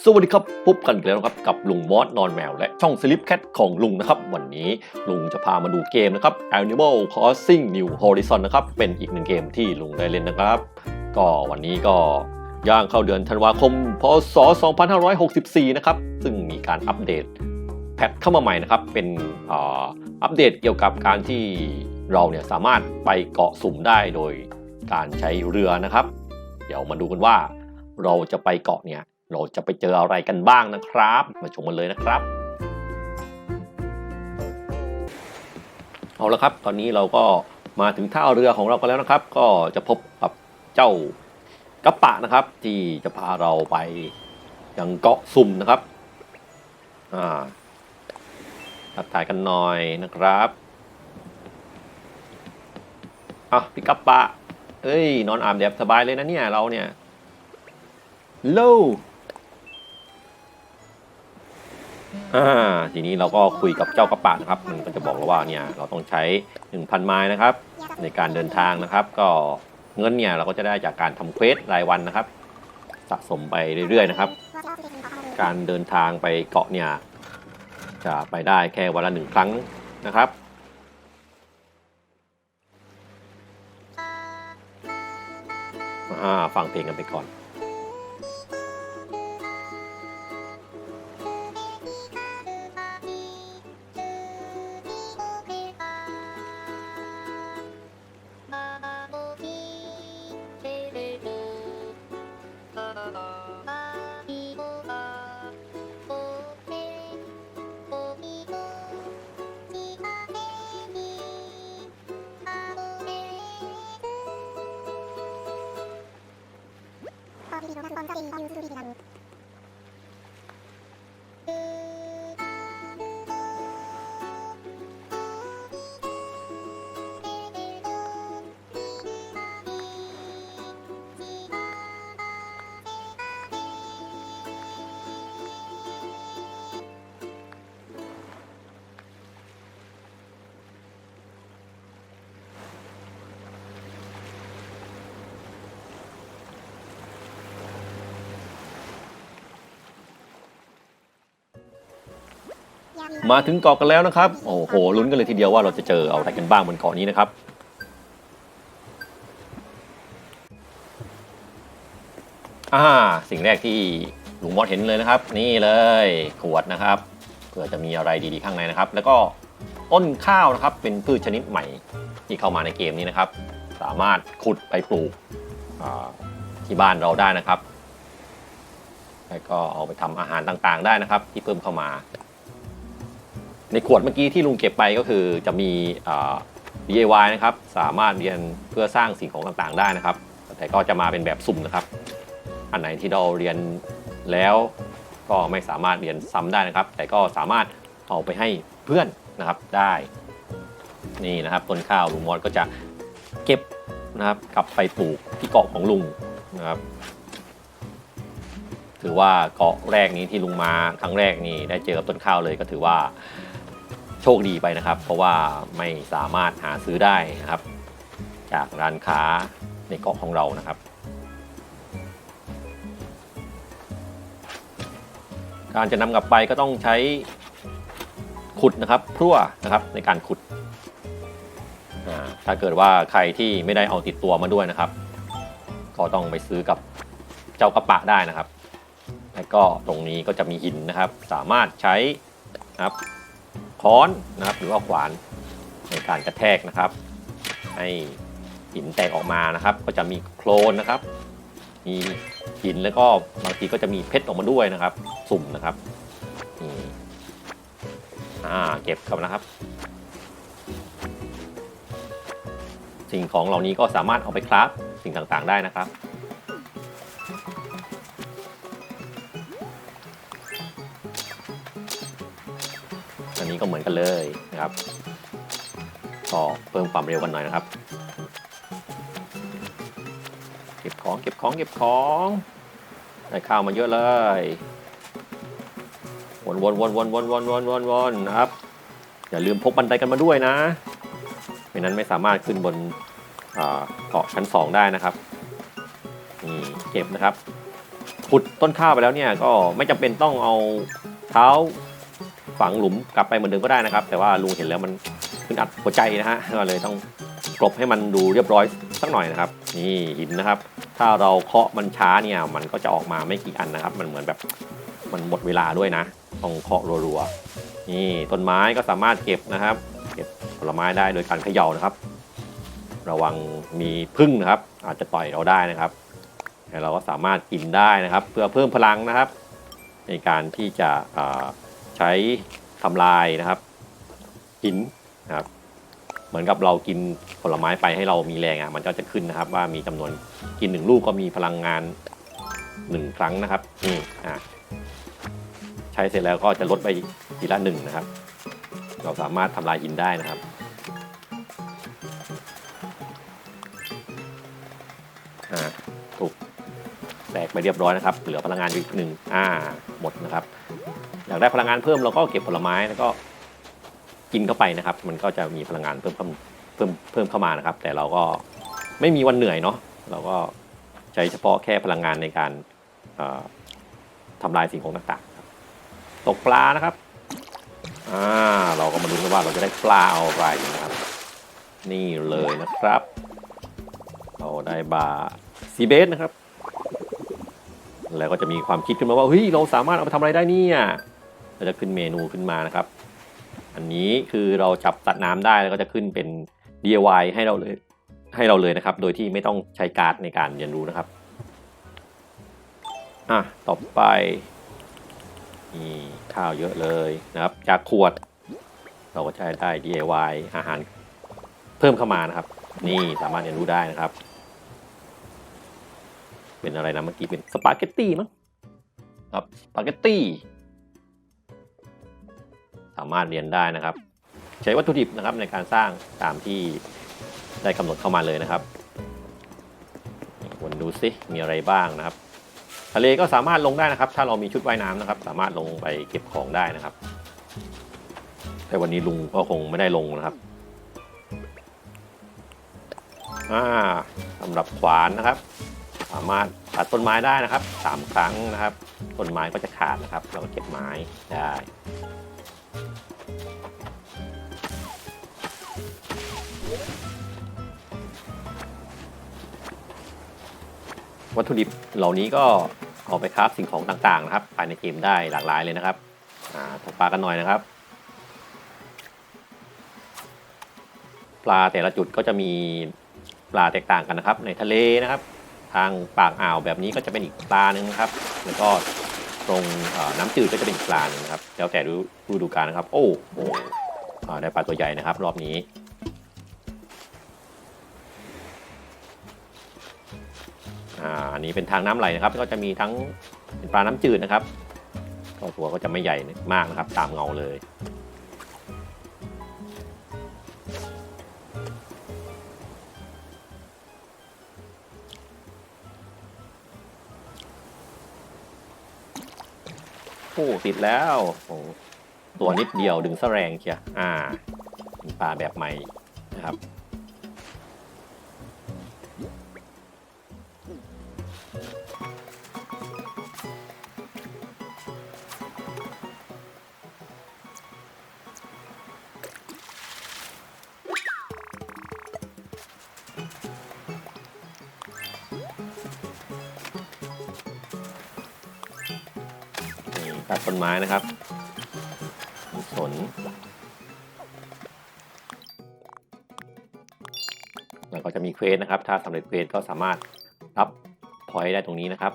สวัสดีครับพบกันอีกแล้วครับกับลุงมอสนอนแมว และช่องสลิปแคทของลุงนะครับ วันนี้ลุงจะพามาดูเกมนะครับ Animal Crossing New Horizon นะครับ เป็นอีกหนึ่งเกมที่ลุงได้เล่นนะครับ ก็วันนี้ก็ย่างเข้าเดือนธันวาคม พศ 2564 นะครับ ซึ่งมีการอัปเดตแพทเข้ามาใหม่นะครับ เป็นอ,อัปเดตเกี่ยวกับการที่เราเนี่ยสามารถไปเกาะสุ่มได้โดยการใช้เรือนะครับ เดี๋ยวมาดูกันว่าเราจะไปเกาะเนี่ย เราจะไปเจออะไรกันบ้างนะครับ มาชมกันเลยนะครับ เอาละครับ ตอนนี้เราก็มาถึงท่าเรือของเรากันแล้วนะครับ ก็จะพบกับเจ้ากระปะนะครับ ที่จะพาเราไปยังเกาะสุ่มนะครับอ่าทักทายกันหน่อยนะครับอะพี่กระปะ เอ้ย นอนอาบแดดสบายเลยนะเนี่ย เราเนี่ยโล อ่าทีนี้เราก็คุยกับเจ้ากระปะนะครับ มันก็จะบอกเราว่าเนี่ยเราต้องใช้ 1,000 ไม้นะครับ ในการเดินทางนะครับ ก็เงินเนี่ยเราก็จะได้จากการทำเควสรายวันนะครับ สะสมไปเรื่อยๆนะครับ การเดินทางไปเกาะเนี่ยจะไปได้แค่วันละหนึ่งครั้งนะครับอ่าฟังเพลงกันไปก่อน 番譲るべきだろうと。 มาถึงเกาะกันแล้วนะครับ โอ้โหลุ้นกันเลยทีเดียวว่าเราจะเจออะไรกันบ้างบนเกาะนี้นะครับ อ่า สิ่งแรกที่ลุงมอสเห็นเลยนะครับ นี่เลยขวดนะครับเพื่อจะมีอะไรดีๆข้างในนะครับ แล้วก็ต้นข้าวนะครับเป็นพืชชนิดใหม่ที่เข้ามาในเกมนี้นะครับ สามารถขุดไปปลูกที่บ้านเราได้นะครับ แล้วก็เอาไปทำอาหารต่างๆได้นะครับ ที่เพิ่มเข้ามา ในขวดเมื่อกี้ที่ลุงเก็บไปก็คือจะมี DIY นะครับ สามารถเรียนเพื่อสร้างสิ่งของต่างๆได้นะครับ แต่ก็จะมาเป็นแบบสุ่มนะครับ อันไหนที่เราเรียนแล้วก็ไม่สามารถเรียนซ้ำได้นะครับ แต่ก็สามารถเอาไปให้เพื่อนนะครับได้ นี่นะครับต้นข้าวลุงมอสก็จะเก็บนะครับกลับไปปลูกที่เกาะของลุงนะครับ ถือว่าเกาะแรกนี้ที่ลุงมาครั้งแรกนี่ได้เจอกับต้นข้าวเลยก็ถือว่า โชคดีไปนะครับ เพราะว่าไม่สามารถหาซื้อได้นะครับ จากร้านค้าในเกาะของเรานะครับ การจะนำกลับไปก็ต้องใช้ขุดนะครับพรั่วนะครับในการขุด ถ้าเกิดว่าใครที่ไม่ได้เอาติดตัวมาด้วยนะครับ ก็ต้องไปซื้อกับเจ้ากระปะได้นะครับ แล้วก็ตรงนี้ก็จะมีหินนะครับ สามารถใช้นะครับ ค้อนนะครับ หรือว่าขวานในการกระแทกนะครับ ให้หินแตกออกมานะครับ ก็จะมีโคลนนะครับ มีหินแล้วก็บางทีก็จะมีเพชรออกมาด้วยนะครับ สุ่มนะครับนี่อ่าเก็บครับนะครับ สิ่งของเหล่านี้ก็สามารถเอาไปคราฟสิ่งต่างๆได้นะครับ อันนี้ก็เหมือนกันเลยนะครับก็เพิ่มความเร็วกันหน่อยนะครับ เก็บของเก็บของเก็บของได้ข้าวมาเยอะเลยวนวนวนวนวนวนวนวนวนนะครับ อย่าลืมพกบันไดกันมาด้วยนะไม่นั้นไม่สามารถขึ้นบนเกาะชั้น 2 ได้นะครับนี่เก็บนะครับขุดต้นข้าวไปแล้วเนี่ยก็ไม่จำเป็นต้องเอาเท้า ฝังหลุมกลับไปเหมือนเดิมก็ได้นะครับ แต่ว่าลุงเห็นแล้วมันขึ้นอัดหัวใจนะฮะก็เลยต้องกลบให้มันดูเรียบร้อยสักหน่อยนะครับ นี่หินนะครับ ถ้าเราเคาะมันช้าเนี่ยมันก็จะออกมาไม่กี่อันนะครับ มันเหมือนแบบมันหมดเวลาด้วยนะต้องเคาะรัวๆนี่ต้นไม้ก็สามารถเก็บนะครับ เก็บผลไม้ได้โดยการเขย่านะครับ ระวังมีพึ่งนะครับ อาจจะต่อยเราได้นะครับแต่เราก็สามารถกินได้นะครับ เพื่อเพิ่มพลังนะครับ ในการที่จะ ใช้ทำลายนะครับหินนะครับเหมือนกับเรากินผลไม้ไปให้เรามีแรงอะมันก็จะขึ้นนะครับ ว่ามีจำนวนกินหนึ่งลูกก็มีพลังงานหนึ่งครั้งนะครับนี่อะใช้เสร็จแล้วก็จะลดไปทีละหนึ่งนะครับ เราสามารถทำลายหินได้นะครับอ่าถูกแตกไปเรียบร้อยนะครับ เหลือพลังงานอยู่อีกหนึ่งอ่าหมดนะครับ อยากได้พลังงานเพิ่มเราก็เก็บผลไม้แล้วก็กินเข้าไปนะครับ มันก็จะมีพลังงานเพิ่มเพิ่มเพิ่มเพิ่มเข้ามานะครับ แต่เราก็ไม่มีวันเหนื่อยเนาะเราก็ใช้เฉพาะแค่พลังงานในการทำลายสิ่งของต่างๆตกปลานะครับอ่าเราก็มาดูกันว่าเราจะได้ปลาอะไรนะครับ นี่เลยนะครับ เราได้บาซีเบสนะครับ แล้วก็จะมีความคิดขึ้นมาว่าเฮ้ยเราสามารถเอาไปทำอะไรได้เนี่ย เราจะขึ้นเมนูขึ้นมานะครับ อันนี้คือเราจับตัดน้ำได้แล้วก็จะขึ้นเป็น DIY ให้เราเลยให้เราเลยนะครับ โดยที่ไม่ต้องใช้การ์ดในการเรียนรู้นะครับอะต่อไปนี่ข้าวเยอะเลยนะครับ จากขวด เราก็ใช้ได้ DIY อาหารเพิ่มเข้ามานะครับ นี่สามารถเรียนรู้ได้นะครับ เป็นอะไรนะเมื่อกี้เป็นสปาเกตตี้มั้งครับสปาเกตตี้ สามารถเรียนได้นะครับ ใช้วัตถุดิบนะครับในการสร้างตามที่ได้กำหนดเข้ามาเลยนะครับวนดูซิมีอะไรบ้างนะครับ ทะเลก็สามารถลงได้นะครับ ถ้าเรามีชุดว่ายน้ำนะครับ สามารถลงไปเก็บของได้นะครับ แต่วันนี้ลุงก็คงไม่ได้ลงนะครับอ่าสำหรับขวานนะครับ สามารถตัดต้นไม้ได้นะครับสามครั้งนะครับ ต้นไม้ก็จะขาดนะครับ เราเก็บไม้ได้ วัตถุดิบเหล่านี้ก็เอาไปคราฟสิ่งของต่างๆนะครับภายในเกมได้หลากหลายเลยนะครับตกปลากันหน่อยนะครับ ปลาแต่ละจุดก็จะมีปลาแตกต่างกันนะครับ ในทะเลนะครับ ทางปากอ่าวแบบนี้ก็จะเป็นอีกปลาหนึ่งนะครับ แล้วก็ตรงน้ำจืดก็จะเป็นอีกปลาหนึ่งนะครับ แล้วแต่ฤฤดูกาลนะครับ โอ้โหได้ปลาตัวใหญ่นะครับ รอบนี้ อ่าอันนี้เป็นทางน้ำไหลนะครับก็จะมีทั้งเป็นปลาน้ำจืดนะครับก็ตัวก็จะไม่ใหญ่มากนะครับ ตามเงาเลยโอ้ติดแล้วโอ้ตัวนิดเดียวดึงแสแรงเชียอ่าปลาแบบใหม่นะครับ ตัดต้นไม้นะครับสนแล้วก็จะมีเควสนะครับ ถ้าสำเร็จเควสก็สามารถรับพอยต์ได้ตรงนี้นะครับ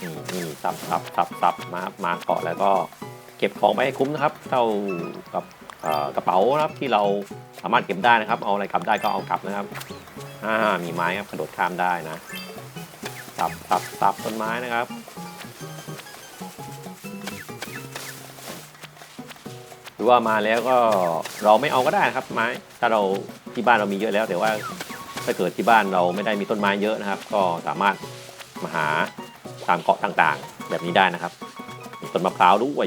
นี่นี่ซับซับซับซับมามาเกาะแล้วก็เก็บของไปให้คุ้มนะครับ เท่ากับกระเป๋านะครับที่เราสามารถเก็บได้นะครับ เอาอะไรกลับได้ก็เอากลับนะครับอ่ามีไม้ครับกระโดดข้ามได้นะ ตับตับตับต้นไม้นะครับ หรือว่ามาแล้วก็เราไม่เอาก็ได้นะครับไม้ ถ้าเราที่บ้านเรามีเยอะแล้ว แต่ว่าถ้าเกิดที่บ้านเราไม่ได้มีต้นไม้เยอะนะครับ ก็สามารถมาหาตามเกาะต่างๆ แบบนี้ได้นะครับ มีต้นมะพร้าวด้วย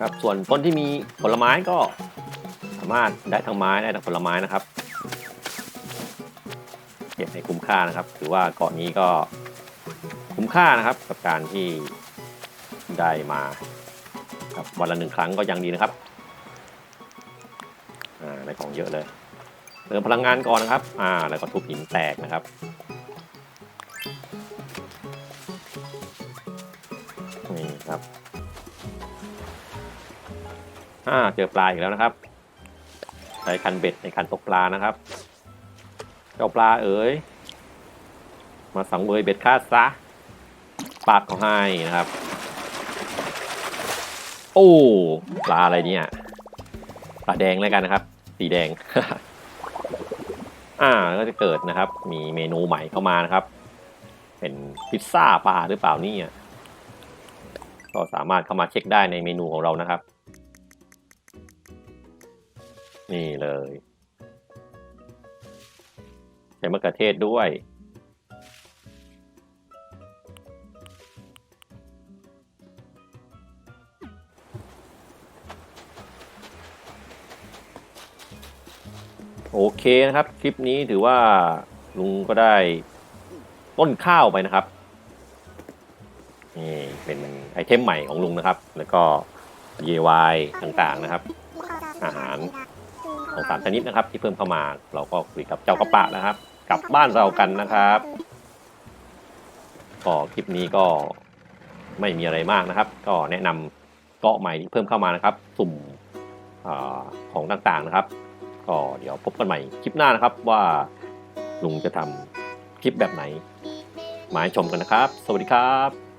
ครับส่วนต้นที่มีผลไม้ก็สามารถได้ทั้งไม้ได้ทั้งผลไม้นะครับ เก็บให้คุ้มค่านะครับ ถือว่าเกาะนี้ก็คุ้มค่านะครับ กับการที่ได้มาครับวันละหนึ่งครั้งก็ยังดีนะครับอ่าได้ของเยอะเลยเติมพลังงานก่อนนะครับอ่าแล้วก็ทุบหินแตกนะครับ อ่าเจอปลาอีกแล้วนะครับใช้คันเบ็ดในการตกปลานะครับ เจ้าปลาเอ๋ย มาสังเวยเบ็ดฆ่าซะ ปากเขาให้นะครับ โอ้ปลาอะไรเนี่ย ปลาแดงแล้วกันนะครับ สีแดง อ่าก็จะเกิดนะครับ มีเมนูใหม่เข้ามานะครับ เป็นพิซซ่าปลาหรือเปล่านี่ก็สามารถเข้ามาเช็คได้ในเมนูของเรานะครับ นี่เลยใช้มะเขือเทศด้วย โอเคนะครับ คลิปนี้ถือว่าลุงก็ได้ต้นข้าวไปนะครับนี่เป็นไอเทมใหม่ของลุงนะครับ แล้วก็ DIY ต่างๆนะครับ อาหาร ของสามชนิดนะครับ ที่เพิ่มเข้ามา เราก็คุยกับเจ้ากระปะนะครับ กลับบ้านเรากันนะครับก็คลิปนี้ก็ไม่มีอะไรมากนะครับ ก็แนะนำเกาะใหม่ที่เพิ่มเข้ามานะครับ สุ่มอของต่างๆนะครับ ก็เดี๋ยวพบกันใหม่คลิปหน้านะครับว่าลุงจะทำคลิปแบบไหนมาให้ชมกันนะครับ สวัสดีครับ